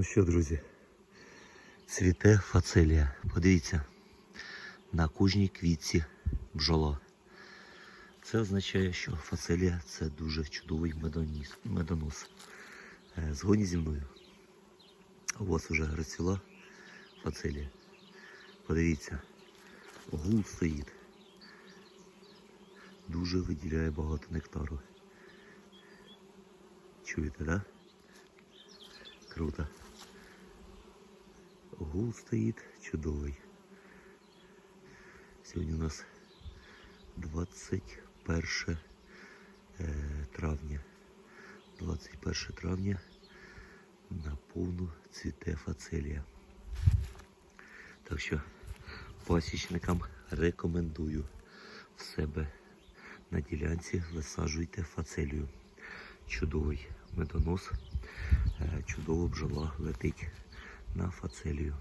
Ну що, друзі, цвіте фацелія. Подивіться, на кожній квітці бджола. Це означає, що фацелія це дуже чудовий медоніс, медонос. Е, Згодні зі мною. У вас вже розцвіла фацелія. Подивіться, гул стоїть. Дуже виділяє багато нектару. Чуєте, да? Круто. Гул стоїть чудовий. Сьогодні у нас 21 е, травня. 21 травня на повну цвіте фацелія. Так що пасічникам рекомендую в себе на ділянці висаджуйте фацелію. Чудовий медонос, е, чудова бджола летить на фацелію.